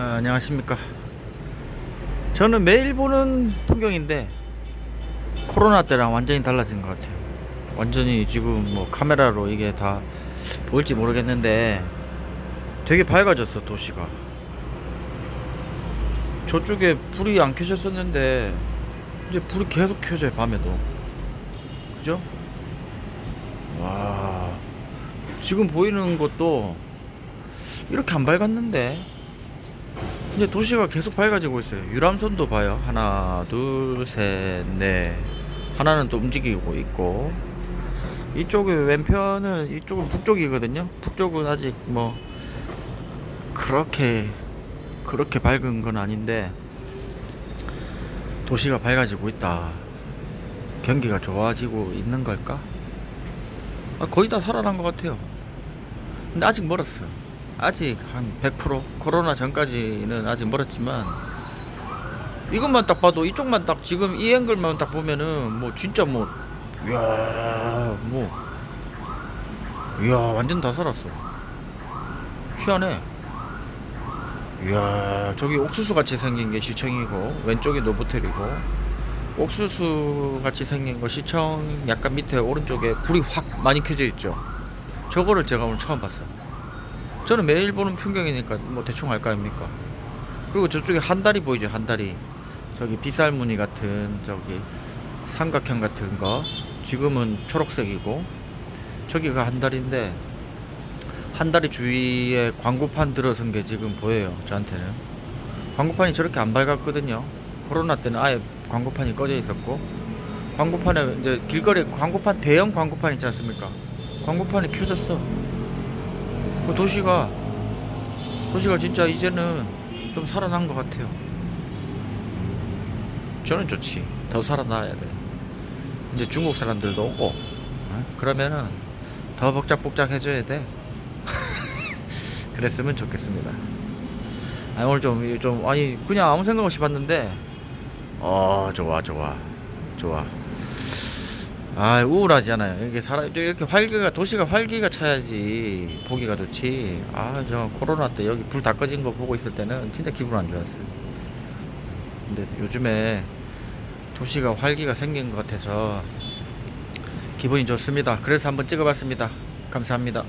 아, 안녕하십니까. 저는 매일 보는 풍경인데 코로나 때랑 완전히 달라진 것 같아요. 완전히 지금 뭐 카메라로 이게 다 보일지 모르겠는데 되게 밝아졌어 도시가. 저쪽에 불이 안 켜졌었는데 이제 불이 계속 켜져요 밤에도. 그죠? 와 지금 보이는 것도 이렇게 안 밝았는데 이제 도시가 계속 밝아지고 있어요. 유람선도 봐요. 하나, 둘, 셋, 넷. 하나는 또 움직이고 있고. 이쪽의 왼편은 이쪽은 북쪽이거든요. 북쪽은 아직 뭐 그렇게 그렇게 밝은 건 아닌데 도시가 밝아지고 있다. 경기가 좋아지고 있는 걸까? 아, 거의 다 살아난 것 같아요. 근데 아직 멀었어요. 아직 한 100% 코로나 전까지는 아직 멀었지만 이것만 딱 봐도 이쪽만 딱 지금 이 앵글만 딱 보면은 뭐 진짜 뭐 이야 뭐 이야 완전 다 살았어. 희한해. 이야 저기 옥수수 같이 생긴 게 시청이고 왼쪽이 노보텔이고 옥수수 같이 생긴 거 시청 약간 밑에 오른쪽에 불이 확 많이 켜져 있죠. 저거를 제가 오늘 처음 봤어요 저는 매일 보는 풍경이니까 뭐 대충 알거 아닙니까? 그리고 저쪽에 한 다리 보이죠, 한 다리. 저기 비쌀무늬 같은 저기 삼각형 같은 거. 지금은 초록색이고 저기가 한 다리인데 한 다리 주위에 광고판 들어선 게 지금 보여요, 저한테는. 광고판이 저렇게 안 밝았거든요. 코로나 때는 아예 광고판이 꺼져 있었고 광고판에 이제 길거리에 광고판 대형 광고판 있지 않습니까? 광고판이 켜졌어. 그 도시가 도시가 진짜 이제는 좀 살아난 것 같아요. 저는 좋지. 더 살아나야 돼. 이제 중국 사람들도 오고 어? 그러면은 더 복잡복잡해져야 돼. 그랬으면 좋겠습니다. 아 오늘 좀 좀 아니 그냥 아무 생각 없이 봤는데 어 좋아 좋아 좋아. 아 우울하잖아요. 이게 사람 이렇게 활기가 도시가 활기가 차야지 보기가 좋지. 아 저 코로나 때 여기 불 다 꺼진 거 보고 있을 때는 진짜 기분 안 좋았어요. 근데 요즘에 도시가 활기가 생긴 것 같아서 기분이 좋습니다. 그래서 한번 찍어봤습니다. 감사합니다.